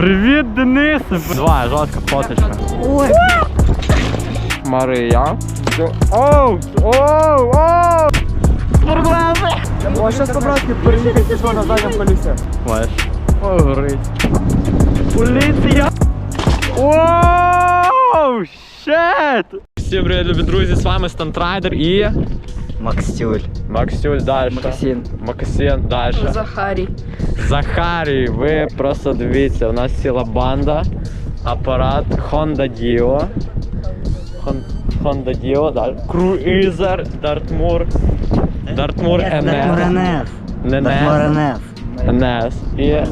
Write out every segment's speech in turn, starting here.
Привіт, Денис! Два, жорстка фоточка. Ой, Мария. Оу! Оу! Оу! Ось зараз побратки переїхати що на задньому колісі. Маєш. Ой, горить. Поліція! Оу! Щет! Всім привіт, любі друзі, з вами Стантрайдер і... Макстюль. Максюль далі. Макасін. Макасін далі. Захарій. Захарій, ви просто дивіться, у нас ціла банда, апарат Honda Dio. Hon- Honda Dio, далі. Cruiser, Dartmoor. Dartmoor NS. РНФ. Не РНФ. NS. І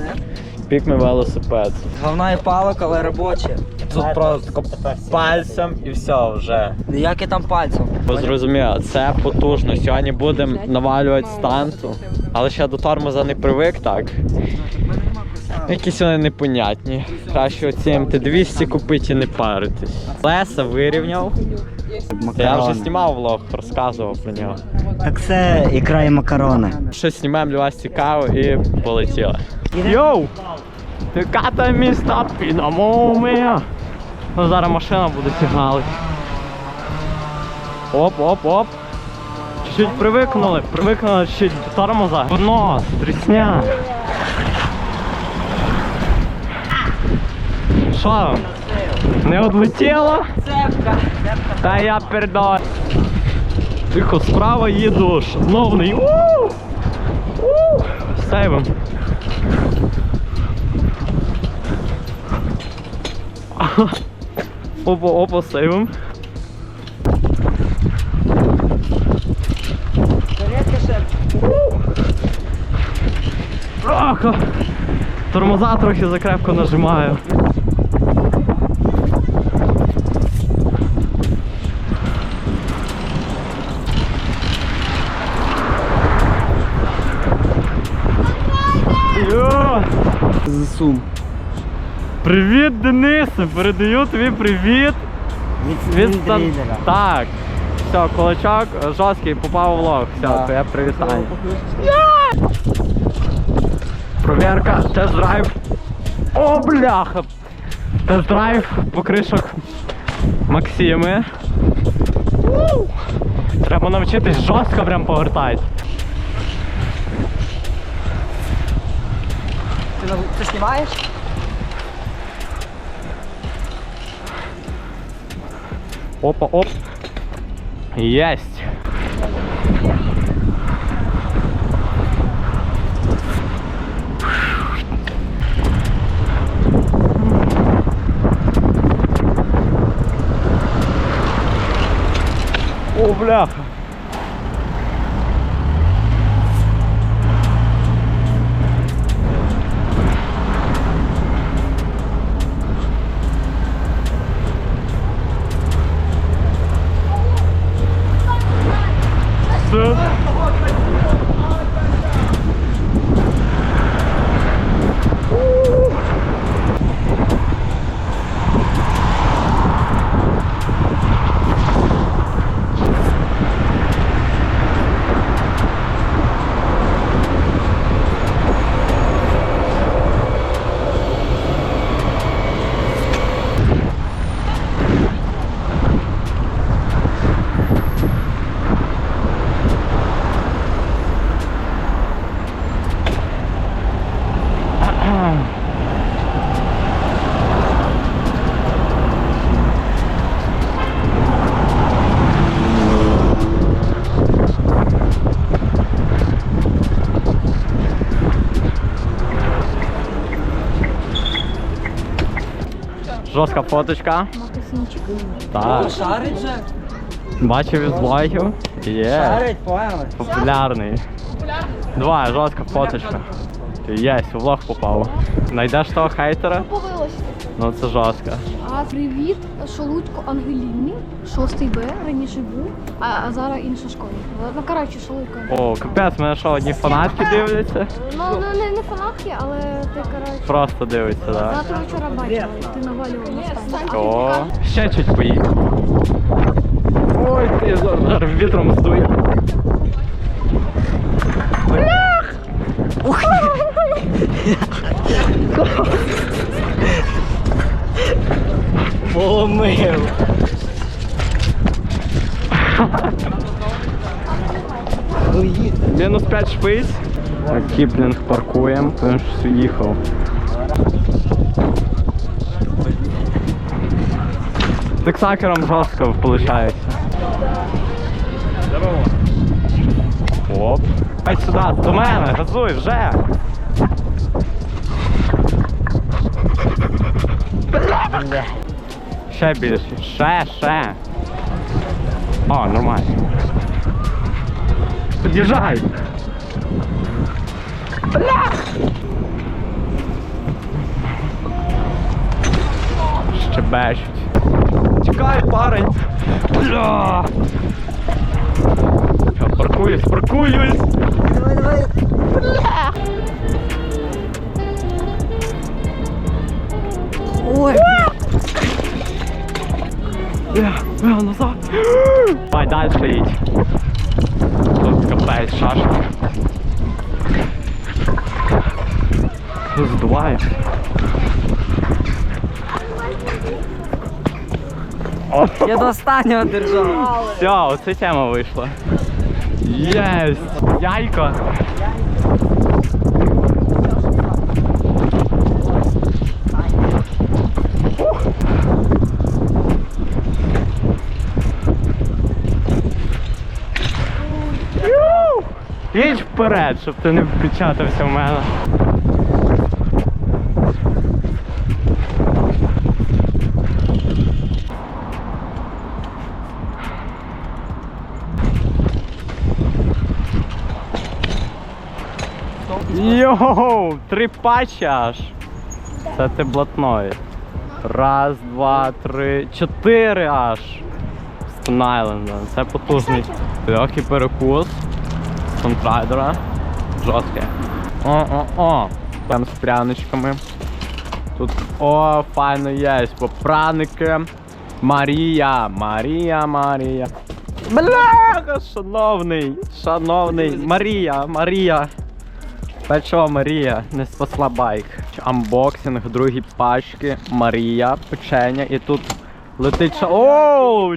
пікми велосипед. Говна і палок, але робочі. Тут просто пальцем і все вже. Ніяке там пальцем. Бо зрозуміло, це потужно. Сьогодні будемо навалювати станту, але ще до тормоза не привик так. Якісь вони непонятні. Краще оці МТ-200 купити і не паритись. Леса вирівняв. Я вже знімав влог, розказував про нього. Так це ікра і макарони. Щось знімаємо для вас цікаво і полетіли. Йоу! Яка там міста пінамомія? Ну зараз машина буде сигналити. Оп, оп, оп. Чуть-чуть привикнули, привикнули чуть до тормоза. Нос, трісня. Що? Не одлетіло? Цепка. Та я передав. Тихо, справа їду, шановний. У! У! Опа, опа, сейвом. Аха! Тормоза трохи закрепко нажимаю. Йо! Зсум. Привіт, Денисе! Передаю тобі привіт від Стан... Так. Все, кулачок жорсткий, попав у влог. Все, Да. твоє привітання. Проверка, тест-драйв. О, бляха! Тест-драйв покришок Максими. Треба навчитись жорстко прям повертати. Ти, ти знімаєш? Опа, оп. Есть. О, бляха. Все. Жорстка фоточка. Так. Шарить же? Бачив із блогів. Є. Шарить, поняли? Популярний. Два, жорстка фоточка. Єсть, у влог попав. Найдеш того хейтера? Повелося. Ну це жорстко. А привіт, Шолудько Ангеліні, 6 Б, раніше був, а, а зараз інша школа. Ну, коротше, Шолудько. О, капець, мене що, одні фанатки дивляться? Ну, ну не, не фанатки, але ти, коротше, Просто дивляться, так. Да? завтра вчора бачила, як ти навалював на станцію. О, ще чуть поїхав. Ой, ти зараз вітром здує. Втомив. Мінус 5 шпиць. Кіплінг паркуємо, він щось уїхав. З ексакером жорстко виходить. Оп. Ай сюди, до мене, газуй вже. Бля. Ще більше, ще, ще. О, нормально. Під'їжджай! Бля! Щебечуть. Чекай, парень! Бля! Я паркуюсь, паркуюсь! Давай, давай. Ой, Бля, назад! Давай дальше їдь. Тут капець, шашка. Здуває. я до останнього держав. Все, оце тема вийшла. Єсть! Яйко! Ю! Їдь вперед, щоб ти не впечатався в мене. Йоу, три патчі аж. Це ти блатної. Раз, два, три, чотири аж. Stone Island, це потужний. Легкий перекус. Стонтрайдера. Жорсткий. О-о-о. Там з пряничками. Тут о, файно є. Попраники. Марія, Марія, Марія. Бляха, шановний, шановний. Марія, Марія. Печова Марія не спасла байк. Амбоксинг, другі пачки, Марія, печення і тут летить ша...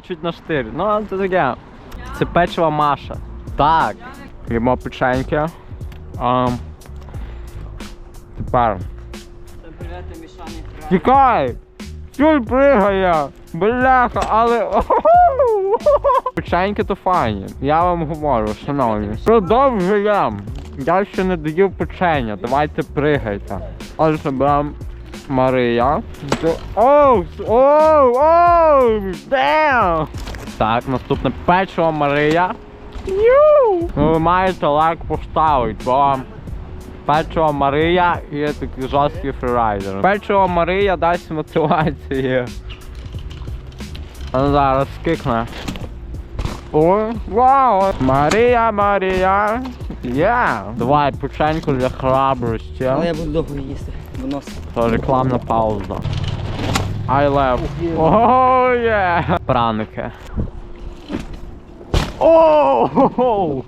Чуть на штир. Ну, це таке. Це печива Маша. Так. Їмо печеньки. А, тепер. Тікай! Чуй пригає! Бляха, але. Печеньки то файні. Я вам говорю, шановні. Продовжуємо. Я ще не доїв печення, давайте пригайте. Отже, берем Марія. Оу! Оу! Оу! Дем! Так, наступне печиво Марія. Ну, ви маєте лайк поставити, бо печиво Марія є такий жорсткий фрірайдер. Печиво Марія дасть мотивації. А зараз скикне. Ой, вау! Марія, Марія! Є! Давай печеньку для храбрості. Але я буду довго їсти. Виносити. То рекламна пауза. I love. О, є! Праники. Оу!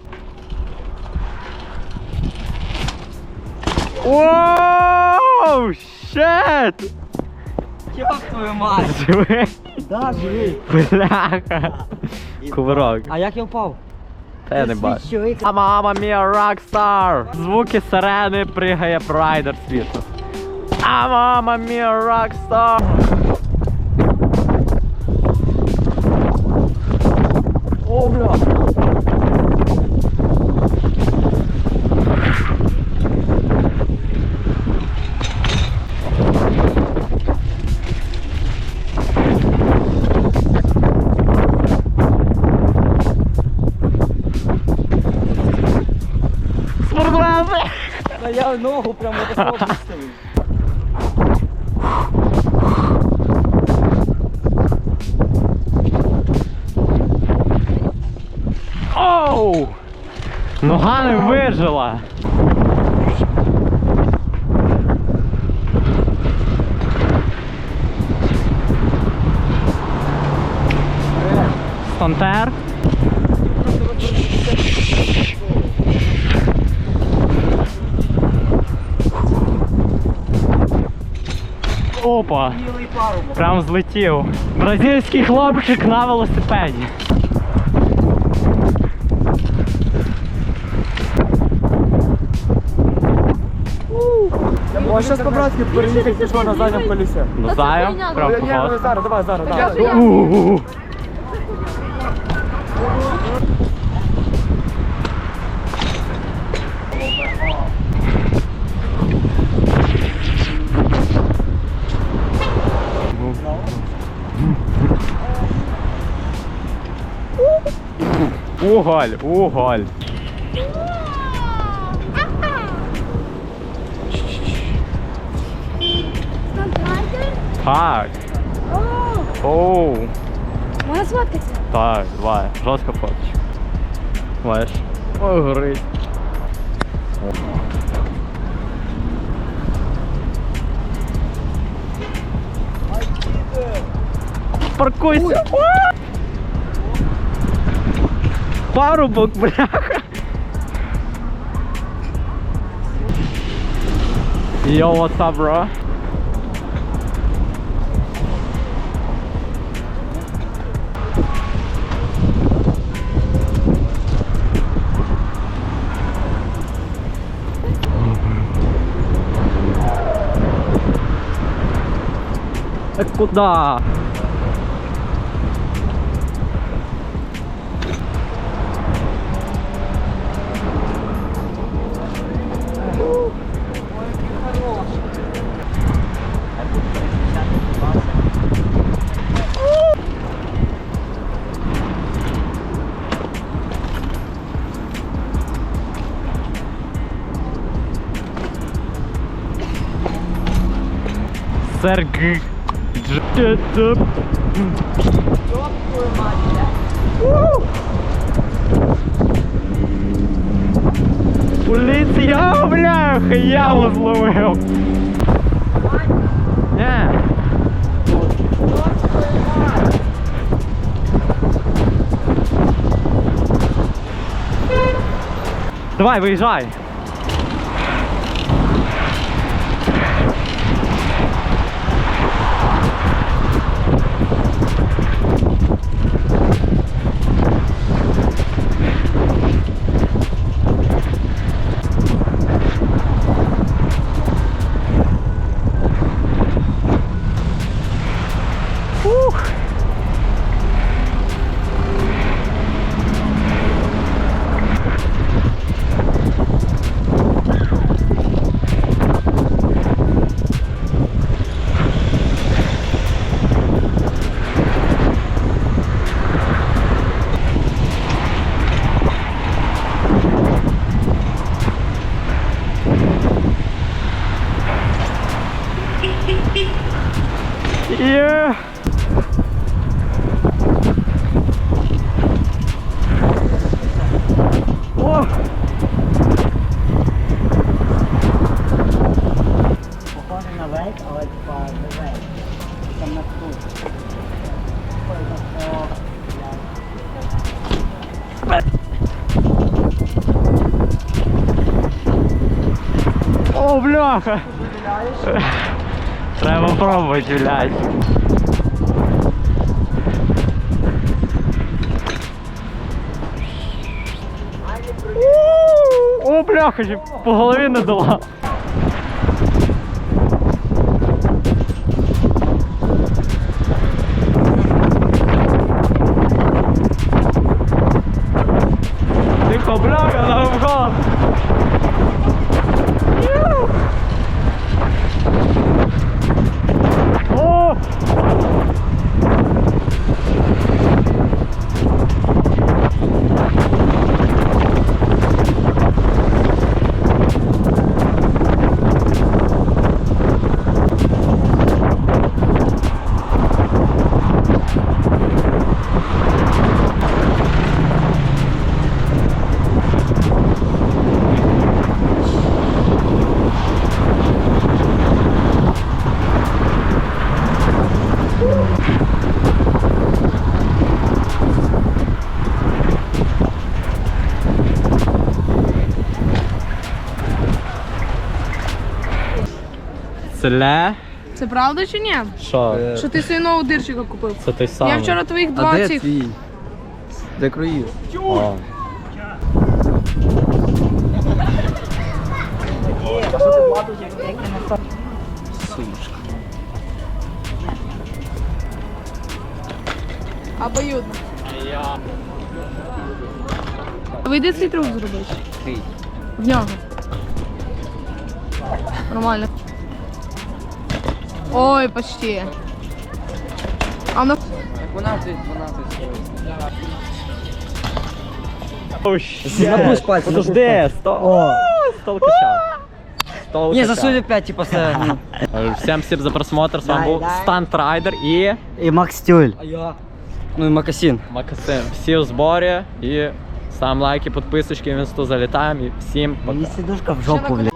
Оу! Щет! Йоп твою мать! Живи! Да, живий. Бляха! Кувырок. А як я впав? Та я не бачу. А мама мія рокстар! Звуки сирени пригає прайдер світу. А мама мія рокстар! О, бля! Спортсмен! Та я ногу прямо тако поставив. Вижила! Стантер. Опа! Прям злетів. Бразильський хлопчик на велосипеді. Можеш зараз по-братськи переїхати пішло на задньому колесі. Ну знаю, прям ну, Ні, ну, поход. зараз, давай, зараз, У-у-у. Уголь, уголь. Так. Оу. Можна сфоткатися? Так, давай. Жорстка фоточка. Маєш. Ой, горить. Паркуйся! Парубок, бляха! Yo, what's up, bro? Куда? Серг. Дж- Поліція, бляха, яму зловив. Не. Давай, виїжджай. Бляха! Треба пробувати, блядь. О, бляха, по голові не дала. Це Це правда чи ні? Що? Що ти собі нового дирчика купив? Це той самий. Я вчора твоїх А де цих. твій? Де круїз? О. Обоюдно. Вийди цей трюк зробити. В нього. Нормально. Ой, почти. А ну 12, 12. Оу, ще. Запуск пальцем, Подожди, сто... О, столкача. Не, засуди 5, типа, все. Всем всім за просмотр, з вами Дай, був дай. Стант Райдер і І Макс Тюль. А я. Ну і Макасин. Макасим. Всі в зборі і ставимо лайки, підписочки, в інсту залітаємо і всім пока. Мені сидушка в жопу, блядь.